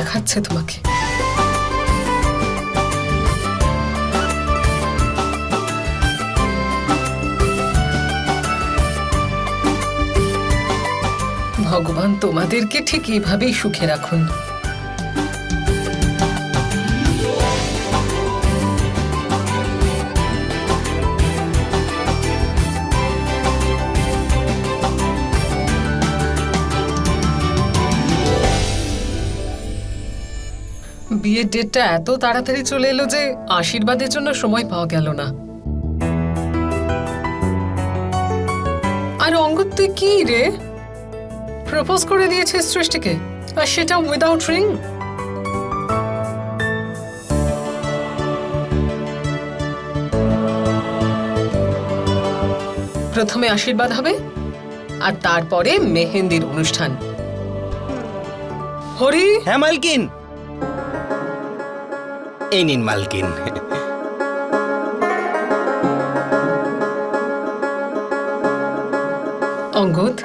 দেখাচ্ছে তোমাকে। ভগবান তোমাদেরকে ঠিক এইভাবেই সুখে রাখুন। বিয়ের ডেটটা এত তাড়াতাড়ি চলে এলো যে আশীর্বাদের জন্য সময় পাওয়া গেল না। আর অঙ্গদ, তুই কি রে? প্রপোজ করে দিয়েছিস সৃষ্টিকে, আর সেটা উইদাউট রিং প্রথমে আশীর্বাদ হবে, আর তারপরে মেহেন্দির অনুষ্ঠান। হরি? হ্যাঁ মালকিন। এই নিন মালকিন। অঙ্গদ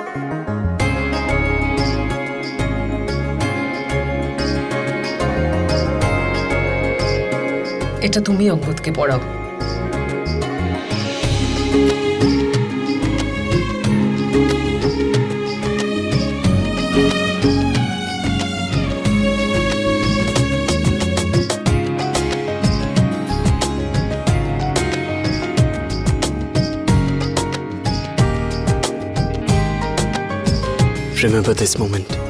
এটা তুমি অঙ্গদকে পড়াও। Remember this moment.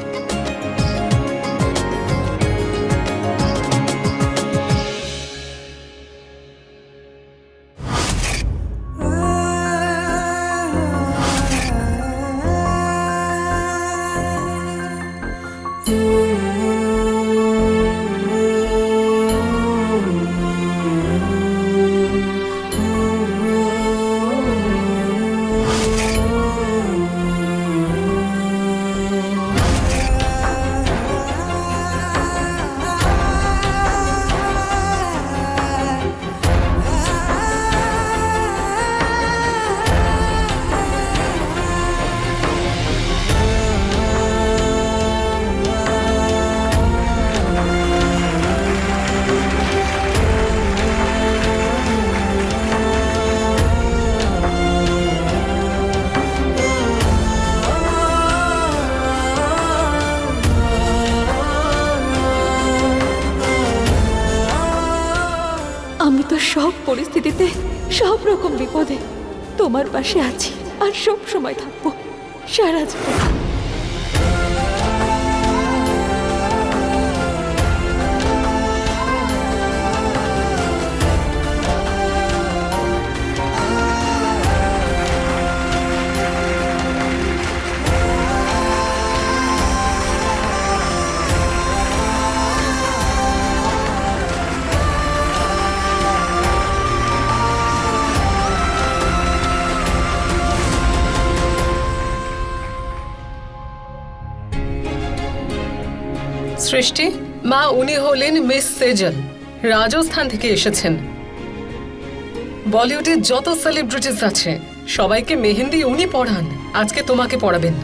আমি তো সব পরিস্থিতিতে সব রকম বিপদে তোমার পাশে আছি আর সব সময় থাকব সারা জীবন। সৃষ্টি? মা, উনি হলেন মিস সেজন। রাজস্থান থেকে এসেছেন। বলিউডের যত সেলিব্রিটিস আছে, সবাইকে মেহেন্দি উনি পড়ান। আজকে তোমাকে পড়াবেন।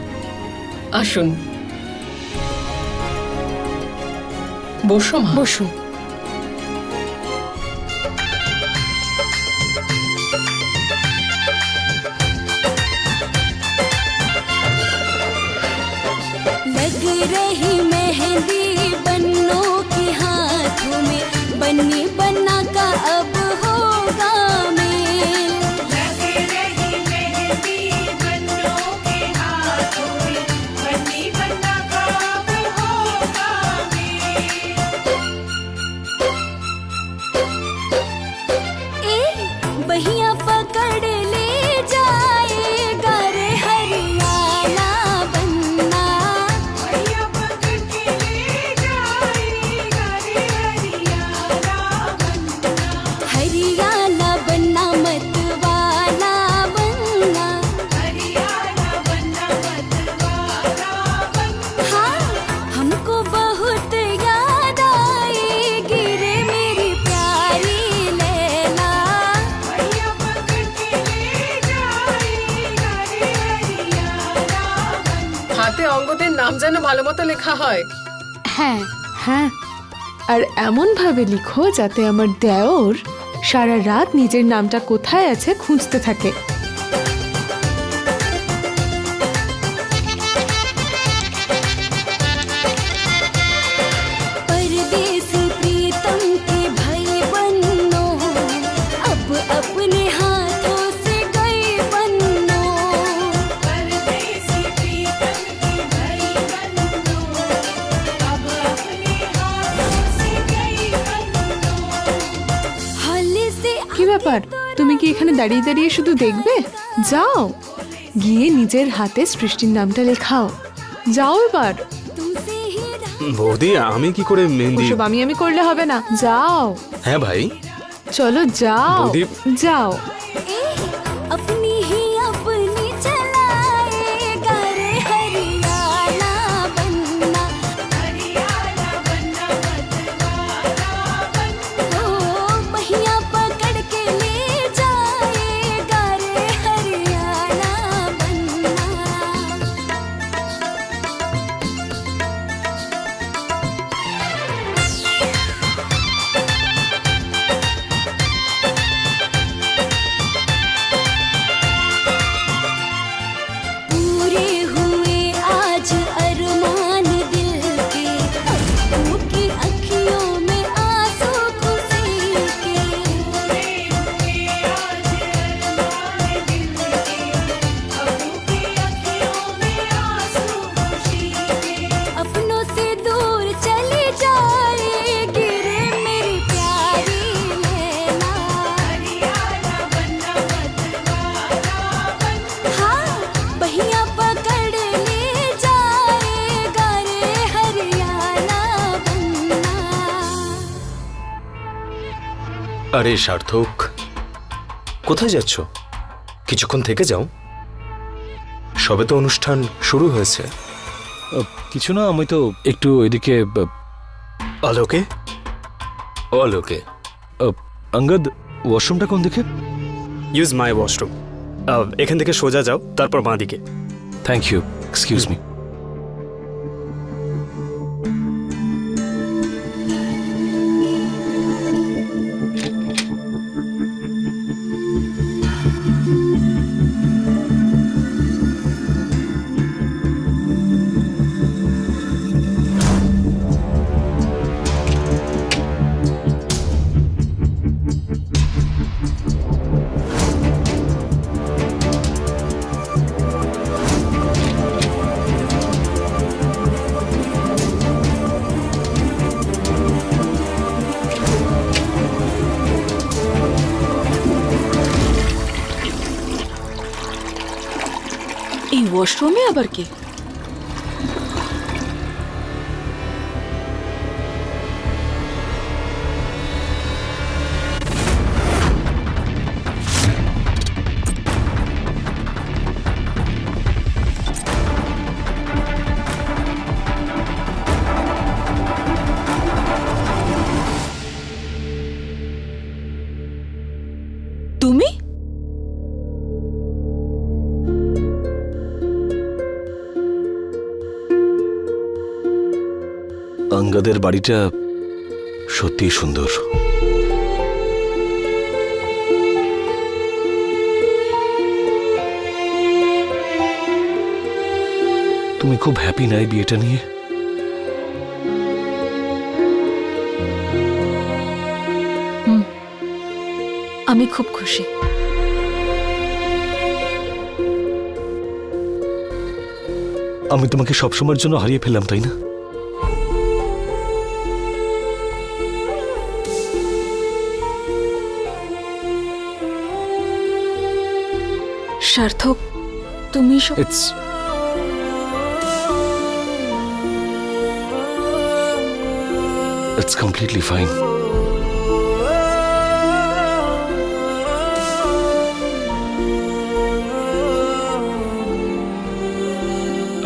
আসুন। বসো মা। বসুন। অঙ্গদের নাম যেন ভালো মতো লেখা হয়। হ্যাঁ হ্যাঁ। আর এমন ভাবে লিখো যাতে আমার দেওর সারা রাত নিজের নামটা কোথায় আছে খুঁজতে থাকে। কি ব্যাপার? তুমি কি এখানে দাঁড়িয়ে দাঁড়িয়ে শুধু দেখবে? যাও। গিয়ে নিজের হাতে সৃষ্টির নামটা লেখাও। যাও এবার। বৌদি আমি কি করে মেহেন্দি আমি আমি করলে হবে না। যাও। হ্যাঁ ভাই। চলো যাও। যাও। আরে সার্থক। কোথায় যাচ্ছ? কিছুক্ষণ থেকে যাও। সবে তো অনুষ্ঠান শুরু হয়েছে। কিছু না আমি তো একটু এদিকে আহ, অলোকে অঙ্গদ ওয়াশরুমটা কোন দিকে? ইউজ মাই ওয়াশরুম এখান থেকে সোজা যাও তারপর বাঁ দিকে। থ্যাংক ইউ এক্সকিউজ মি ওয়াশরুমে আবার কি? অঙ্গদের বাড়িটা সত্যি সুন্দর। তুমি খুব হ্যাপি নাই বিয়েটা নিয়ে? আমি খুব খুশি। আমি তোমাকে সবসময়ের জন্য হারিয়ে ফেললাম তাই না? সার্থক তুমি ইটস ইটস কমপ্লিটলি ফাইন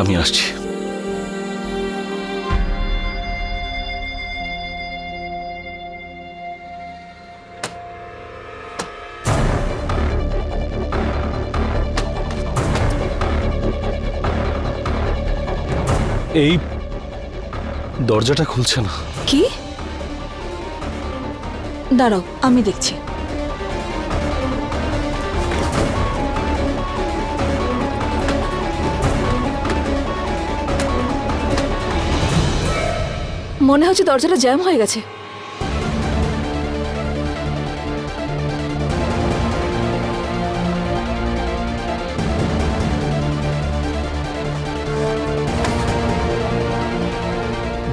আমি আসছি। এই দরজাটা খুলছে না। কি? দাঁড়াও আমি দেখছি। মনে হচ্ছে দরজাটা জ্যাম হয়ে গেছে।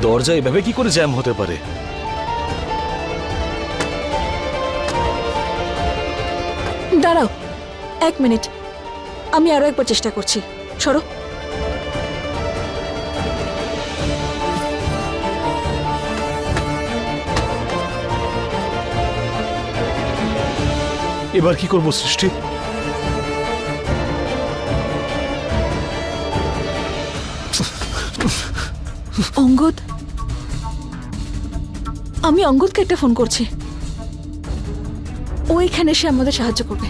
দরজা এভাবে কি করে জ্যাম হতে পারে? দাঁড়াও এক মিনিট। আমি আরও একবার চেষ্টা করছি। সরো। এবার কি করব সৃষ্টি? আমি অঙ্গদকে একটা ফোন করছি। ও এখানে এসে আমাদের সাহায্য করবে।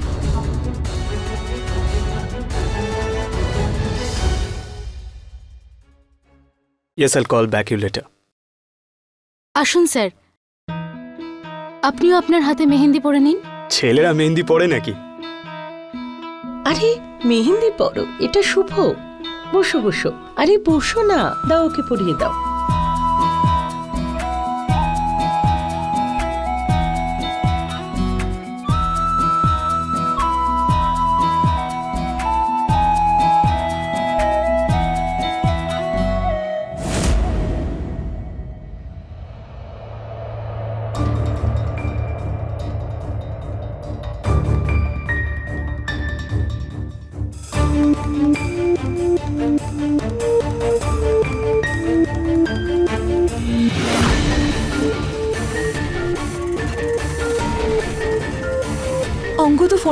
Yes I'll call back you later আসুন স্যার। আপনিও আপনার হাতে মেহেন্দি পরে নিন। ছেলেরা মেহেন্দি পড়ে নাকি? আরে মেহেন্দি পরো এটা শুভ। বসো বসো। আরে বসো না দাও ওকে পরিয়ে দাও।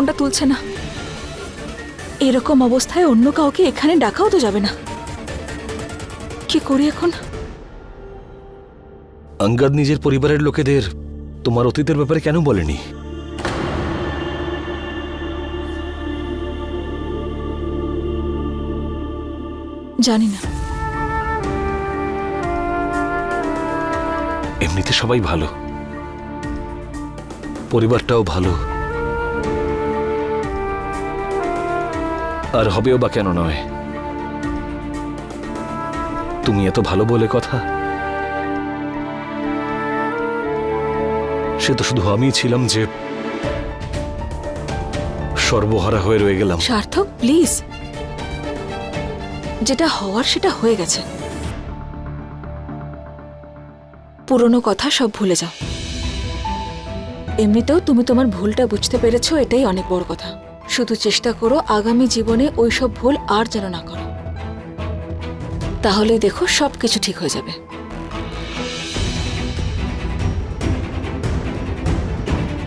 ফোনটা তুলছে না। এরকম অবস্থায় অন্য কাউকে এখানে ডাকাও তো যাবে না। কি করি এখন? আঙ্গাদ নিজের পরিবারের লোকেদের তোমার অতীতের ব্যাপারে কেন বলেনি? জানি না। এমনিতে সবাই ভালো। পরিবারটাও ভালো। আর হবেও বা কেন নয়। তুমি এত ভালো বলে কথা। সে তো শুধু আমিই ছিলাম যে সর্বহারা হয়ে রয়ে গেলাম। সার্থক, প্লিজ। যেটা হওয়ার সেটা হয়ে গেছে। পুরনো কথা সব ভুলে যাও। এমনিতেও তুমি তোমার ভুলটা বুঝতে পেরেছ, এটাই অনেক বড় কথা। শুধু চেষ্টা করো আগামী জীবনে ওই সব ভুল আর যেন না করো। তাহলেই দেখো সব কিছু ঠিক হয়ে যাবে।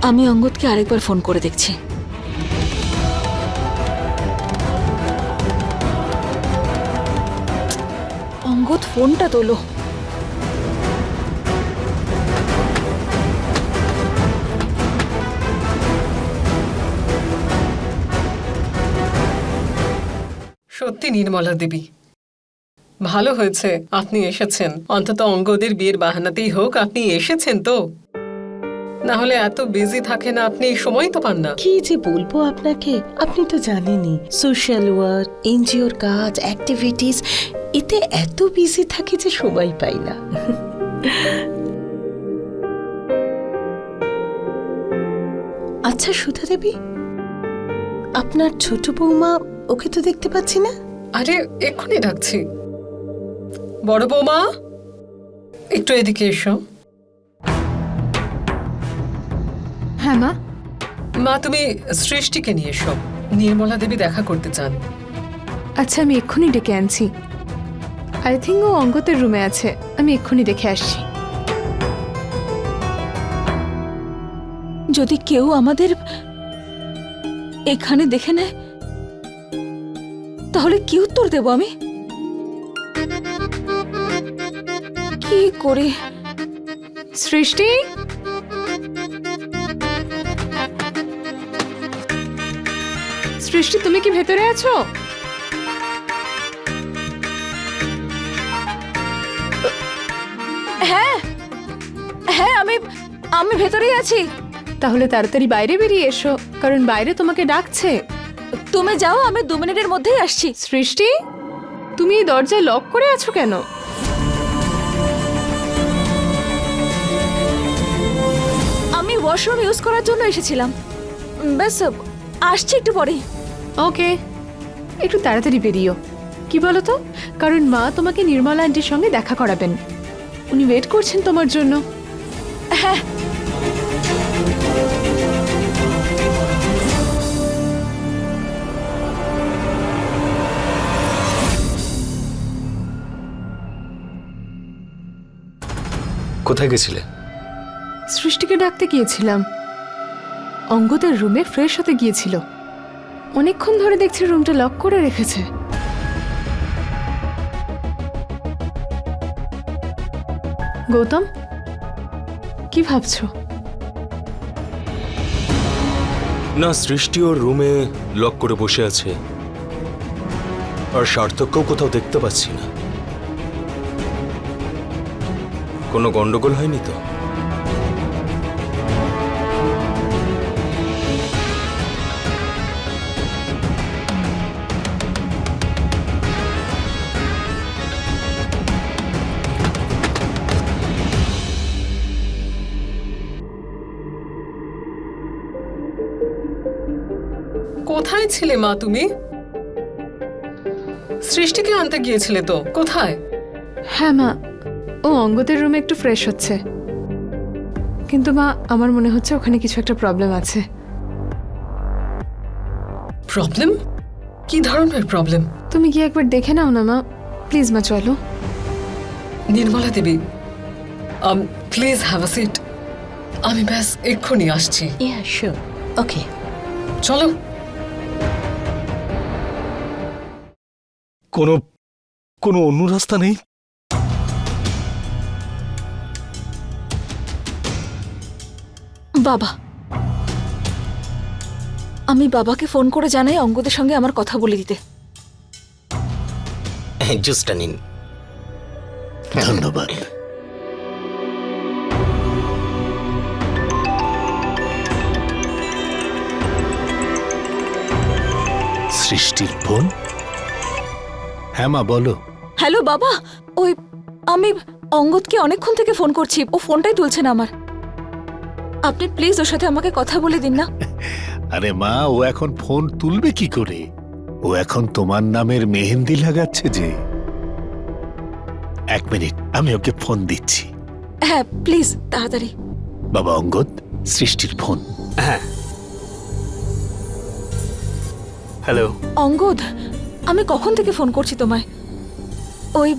আমি অঙ্গদকে আরেকবার ফোন করে দেখছি। অঙ্গদ, ফোনটা তোলো। সত্যি নির্মলা দেবী। ভালো হয়েছে, আপনি এসেছেন। অন্তত অঙ্গদের বিয়ের বাহানাতেই হোক, আপনি এসেছেন তো। না হলে এত বিজি থাকেন আপনি সময় তো পান না। কি যে বলব আপনাকে? আপনি তো জানেনই সোশ্যাল ওয়ার্ক এনজিওর কাজ অ্যাক্টিভিটিস এতে এত বিজি থাকি যে সময় পাই না। আচ্ছা সুধা দেবী আপনার ছোট বৌমা ওকে তো দেখতে পাচ্ছি না? আরে এক্ষুনি ডাকছি। বড় বৌমা একটু এদিকে এসো। হ্যাঁ মা। মা তুমি সৃষ্টিকে নিয়ে এসো। নির্মলা দেবী দেখা করতে চান। আচ্ছা আমি এক্ষুনি ডেকে আনছি। আই থিঙ্ক ও অঙ্গতের রুমে আছে। আমি এক্ষুনি দেখে আসছি। যদি কেউ আমাদের এখানে দেখে নেয় তাহলে কি উত্তর দেব আমি? কি করে? সৃষ্টি? সৃষ্টি, তুমি কি ভেতরে আছো? হ্যাঁ হ্যাঁ আমি আমি ভেতরেই আছি। তাহলে তাড়াতাড়ি বাইরে বেরিয়ে এসো, কারণ বাইরে তোমাকে ডাকছে। তুমি যাও আমি দু মিনিটের মধ্যেই আসছি। সৃষ্টি তুমি এই দরজা লক করে আছো কেন? আমি ওয়াশরুম ইউজ করার জন্য এসেছিলাম। ব্যাস আসছি একটু পরে ওকে একটু তাড়াতাড়ি বেরিও। কি বলো তো কারণ মা তোমাকে নির্মলা আন্টির সঙ্গে দেখা করাবেন। উনি ওয়েট করছেন তোমার জন্য। হ্যাঁ কোথায় গেছিলে? সৃষ্টিকে ডাকতে গিয়েছিলাম। অঙ্গদের রুমে ফ্রেশ হতে গিয়েছিল। অনেকক্ষণ ধরে দেখছি রুমটা লক করে রেখেছে। গৌতম কি ভাবছ? না সৃষ্টি ওর রুমে লক করে বসে আছে। আর সার্থককেও কোথাও দেখতে পাচ্ছি না। কোনো গন্ডগোল হয়নি তো? কোথায় ছিলে মা তুমি? সৃষ্টিকে আনতে গিয়েছিলে তো কোথায়? হ্যাঁ মা ও অঙ্গদের রুমে একটু ফ্রেশ হচ্ছে। কিন্তু মা আমার মনে হচ্ছে ওখানে কিছু একটা প্রবলেম আছে। প্রবলেম কি ধরনের প্রবলেম তুমি গিয়ে একবার দেখে নাও না মা। প্লিজ মা চলো। Nirmala Devi um please have a seat আমি ব্যাস এক্ষুনি আসছি। ইয়া শিওর ওকে চলো। কোনো কোনো অন্য রাস্তা নেই? বাবা। আমি বাবাকে ফোন করে জানাই অঙ্গদের সঙ্গে আমার কথা বলে দিতে। জুসটা নিন। ধন্যবাদ। সৃষ্টির ফোন? হ্যাঁ মা বলো। হ্যালো বাবা। ওই আমি অঙ্গদকে অনেকক্ষণ থেকে ফোন করছি। ও ফোনটাই তুলছে না আমার। আপনি প্লিজ ওর সাথে আমাকে কথা বলে দিন না। আরে মা ও এখন ফোন তুলবে কি করে? ও এখন তোমার নামের মেহেন্দি লাগাচ্ছে যে। এক মিনিট আমি ওকে ফোন দিচ্ছি। হ্যাঁ প্লিজ তাড়াতাড়ি। বাবা অঙ্গদ সৃষ্টির ফোন। হ্যাঁ। হ্যালো। অঙ্গদ আমি কখন থেকে ফোন করছি তোমায়? ওই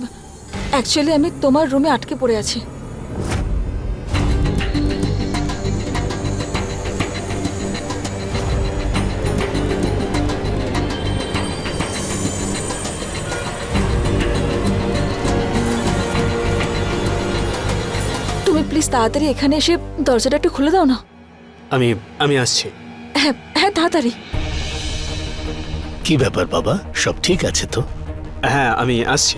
অ্যাকচুয়ালি আমি তোমার রুমে আটকে পড়ে আছি। তাড়াতাড়ি এখানে এসে দরজাটা একটু খুলে দাও না। আমি আমি আসছি। হ্যাঁ হ্যাঁ তাড়াতাড়ি। কি ব্যাপার বাবা? সব ঠিক আছে তো? হ্যাঁ আমি আসছি।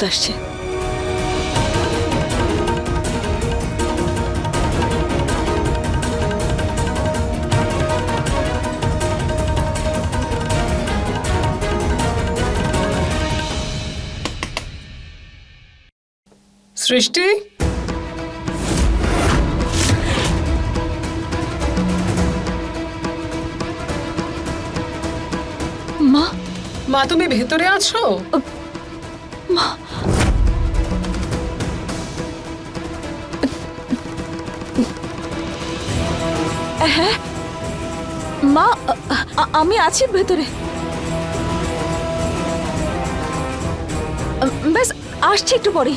অঙ্গদ আসছে। সৃষ্টি? মা? মা তুমি ভেতরে আছো? হ্যাঁ? মা আমি আছি ভেতরে। ব্যাস আসছি একটু পরে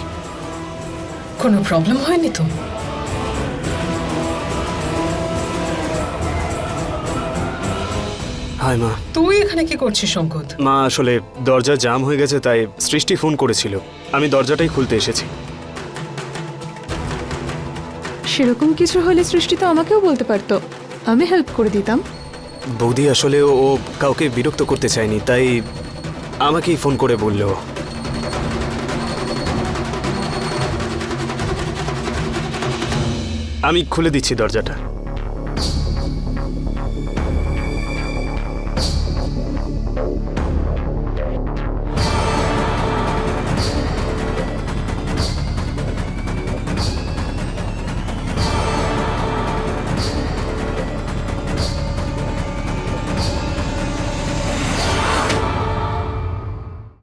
কোনো প্রবলেম হয়নি তো? हाँ হাই মা। তুই এখানে কি করছিস শঙ্কত মা আসলে দরজা জাম হয়ে গেছে তাই সৃষ্টি ফোন করেছিল। আমি দরজাটাই খুলতে এসেছি। সেরকম কিছু হলে সৃষ্টি তো আমাকেও বলতে পারতো। আমি হেল্প করে দিতাম। বৌদি আসলে ও কাউকে বিরক্ত করতে চায়নি, তাই আমাকেই ফোন করে বলল। আমি খুলে দিচ্ছি দরজাটা।